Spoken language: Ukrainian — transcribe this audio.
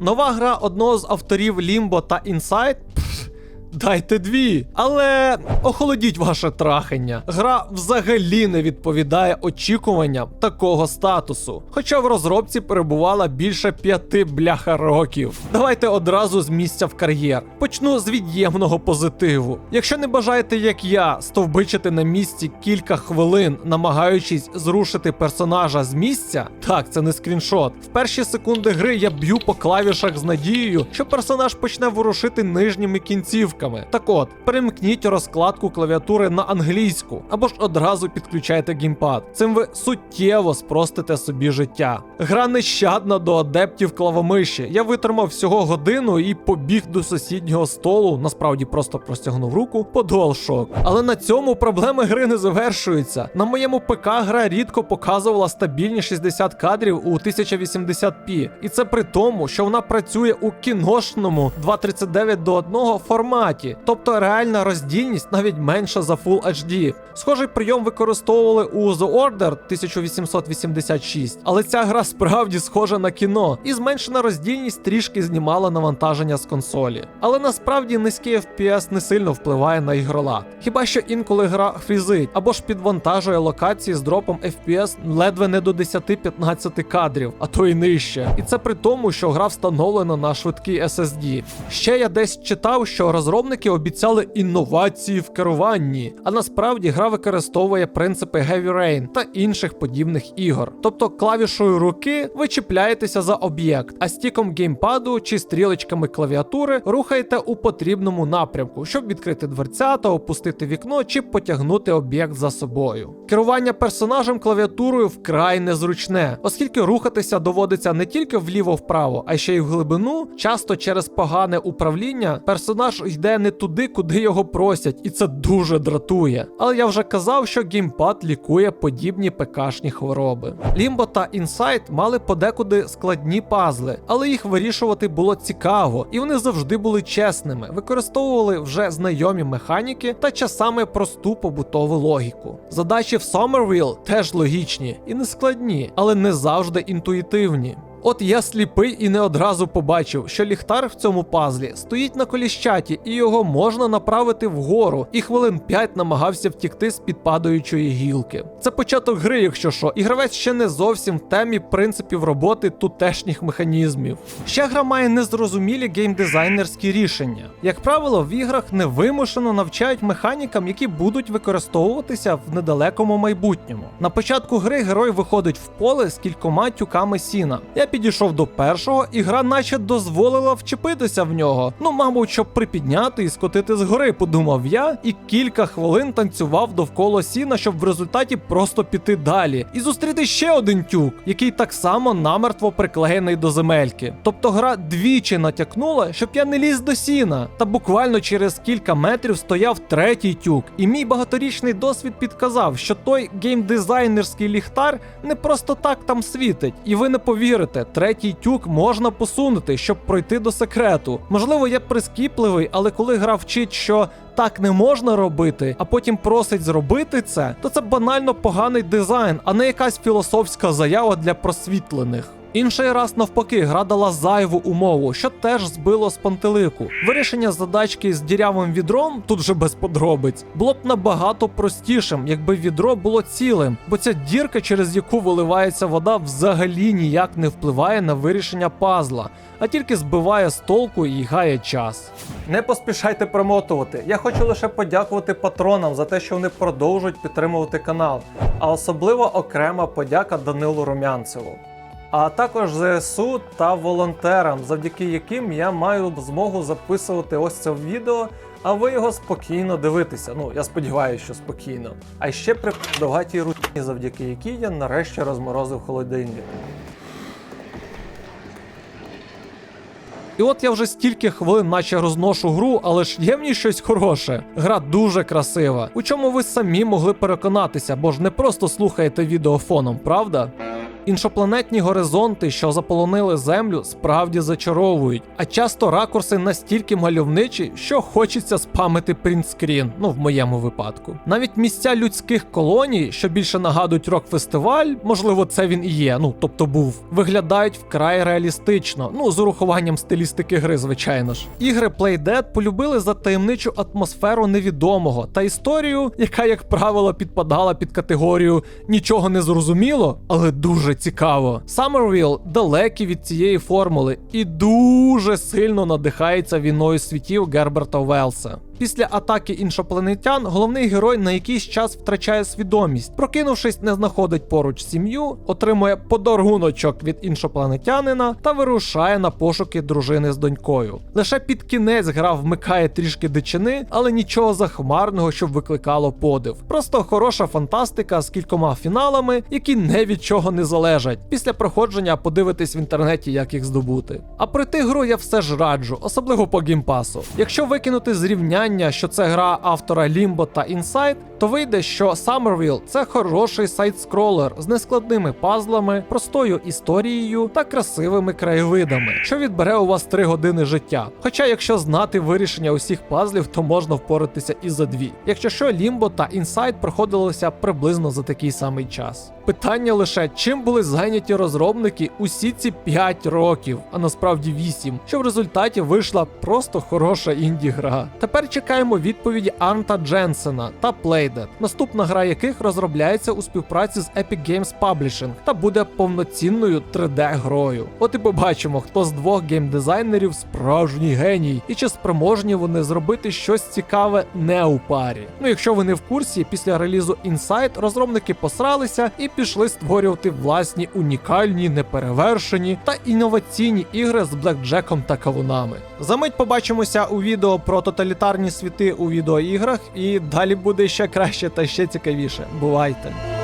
Нова гра одного з авторів Limbo та Inside. Дайте дві. Але охолодіть ваше трахання. Гра взагалі не відповідає очікуванням такого статусу. Хоча в розробці перебувала більше п'яти бляха років. Давайте одразу з місця в кар'єр. Почну з від'ємного позитиву. Якщо не бажаєте, як я, стовбичити на місці кілька хвилин, намагаючись зрушити персонажа з місця, так, це не скріншот. В перші секунди гри я б'ю по клавішах з надією, що персонаж почне ворушити нижніми кінцівками. Так от, перемкніть розкладку клавіатури на англійську, або ж одразу підключайте геймпад. Цим ви суттєво спростите собі життя. Гра нещадна до адептів клавомиші. Я витримав всього годину і побіг до сусіднього столу, насправді просто простягнув руку по DualShock. Але на цьому проблеми гри не завершуються. На моєму ПК гра рідко показувала стабільні 60 кадрів у 1080p. І це при тому, що вона працює у кіношному 239 до 1 форматі, тобто реальна роздільність навіть менша за Full HD. Схожий прийом використовували у The Order 1886, але ця гра справді схожа на кіно, і зменшена роздільність трішки знімала навантаження з консолі. Але насправді низький FPS не сильно впливає на ігролад. Хіба що інколи гра фрізить або ж підвантажує локації з дропом FPS ледве не до 10-15 кадрів, а то й нижче. І це при тому, що гра встановлена на швидкий SSD. Ще я десь читав, що розробники обіцяли інновації в керуванні, а насправді гра використовує принципи Heavy Rain та інших подібних ігор. Тобто клавішою руки ви чіпляєтеся за об'єкт, а стіком геймпаду чи стрілочками клавіатури рухаєте у потрібному напрямку, щоб відкрити дверцята, опустити вікно чи потягнути об'єкт за собою. Керування персонажем клавіатурою вкрай незручне, оскільки рухатися доводиться не тільки вліво-вправо, а ще й в глибину. Часто через погане управління персонаж йде не туди, куди його просять, і це дуже дратує. Але я вже казав, що геймпад лікує подібні ПКшні хвороби. Limbo та Inside мали подекуди складні пазли, але їх вирішувати було цікаво, і вони завжди були чесними, використовували вже знайомі механіки та часами просту побутову логіку. Задачі в Somerville теж логічні і не складні, але не завжди інтуїтивні. От я сліпий і не одразу побачив, що ліхтар в цьому пазлі стоїть на коліщаті, і його можна направити вгору, і хвилин 5 намагався втікти з під падаючої гілки. Це початок гри, якщо що, і гравець ще не зовсім в темі принципів роботи тутешніх механізмів. Ще гра має незрозумілі геймдизайнерські рішення. Як правило, в іграх невимушено навчають механікам, які будуть використовуватися в недалекому майбутньому. На початку гри герой виходить в поле з кількома тюками сіна. Я підійшов до першого, і гра наче дозволила вчепитися в нього. Ну, мабуть, щоб припідняти і скотити з гори, подумав я, і кілька хвилин танцював довкола сіна, щоб в результаті просто піти далі і зустріти ще один тюк, який так само намертво приклеєний до земельки. Тобто гра двічі натякнула, щоб я не ліз до сіна. Та буквально через кілька метрів стояв третій тюк, і мій багаторічний досвід підказав, що той геймдизайнерський ліхтар не просто так там світить, і ви не повірите, третій тюк можна посунути, щоб пройти до секрету. Можливо, я прискіпливий, але коли гра вчить, що так не можна робити, а потім просить зробити це, то це банально поганий дизайн, а не якась філософська заява для просвітлених. Інший раз навпаки, гра дала зайву умову, що теж збило з пантелику. Вирішення задачки з дірявим відром, тут вже без подробиць, було б набагато простішим, якби відро було цілим, бо ця дірка, через яку виливається вода, взагалі ніяк не впливає на вирішення пазла, а тільки збиває з толку і гає час. Не поспішайте промотувати. Я хочу лише подякувати патронам за те, що вони продовжують підтримувати канал. А особливо окрема подяка Данилу Румянцеву а також ЗСУ та волонтерам, завдяки яким я маю змогу записувати ось це відео, а ви його спокійно дивитеся. Ну, я сподіваюся, що спокійно. А ще при довгатій рутині, завдяки якій я нарешті розморозив холодильник. І от я вже стільки хвилин, наче розношу гру, але ж є в ній щось хороше. Гра дуже красива, у чому ви самі могли переконатися, бо ж не просто слухаєте відео фоном, правда? Іншопланетні горизонти, що заполонили землю, справді зачаровують, а часто ракурси настільки мальовничі, що хочеться спамити принтскрін, ну в моєму випадку. Навіть місця людських колоній, що більше нагадують рок-фестиваль, можливо, це він і є, ну тобто був, виглядають вкрай реалістично, ну з урахуванням стилістики гри, звичайно ж. Ігри Playdead полюбили за таємничу атмосферу невідомого та історію, яка, як правило, підпадала під категорію нічого не зрозуміло, але дуже цікаво. Summerville далекі від цієї формули і дуже сильно надихається війною світів Герберта Велса. Після атаки іншопланетян головний герой на якийсь час втрачає свідомість, прокинувшись, не знаходить поруч сім'ю, отримує подаруночок від іншопланетянина та вирушає на пошуки дружини з донькою. Лише під кінець гра вмикає трішки дичини, але нічого захмарного, щоб викликало подив. Просто хороша фантастика з кількома фіналами, які не від чого не залежать. Після проходження подивитись в інтернеті, як їх здобути. А пройти гру я все ж раджу, особливо по геймпасу. Якщо викинути зрівняння, що це гра автора Limbo та Inside, то вийде, що Summerville – це хороший сайт-скролер з нескладними пазлами, простою історією та красивими краєвидами, що відбере у вас 3 години життя. Хоча, якщо знати вирішення усіх пазлів, то можна впоратися і за дві. Якщо що, Limbo та Inside проходилися приблизно за такий самий час. Питання лише, чим були зайняті розробники усі ці 5 років, а насправді 8, що в результаті вийшла просто хороша інді-гра. Тепер чекаємо відповіді Арнта Дженсена та Playdead, наступна гра яких розробляється у співпраці з Epic Games Publishing та буде повноцінною 3D-грою. От і побачимо, хто з двох геймдизайнерів справжній геній, і чи спроможні вони зробити щось цікаве не у парі. Ну, якщо ви не в курсі, після релізу Inside розробники посралися і пішли створювати власні унікальні, неперевершені та інноваційні ігри з блекджеком та кавунами. Замить побачимося у відео про тоталітарні світи у відеоіграх, і далі буде ще краще та ще цікавіше. Бувайте!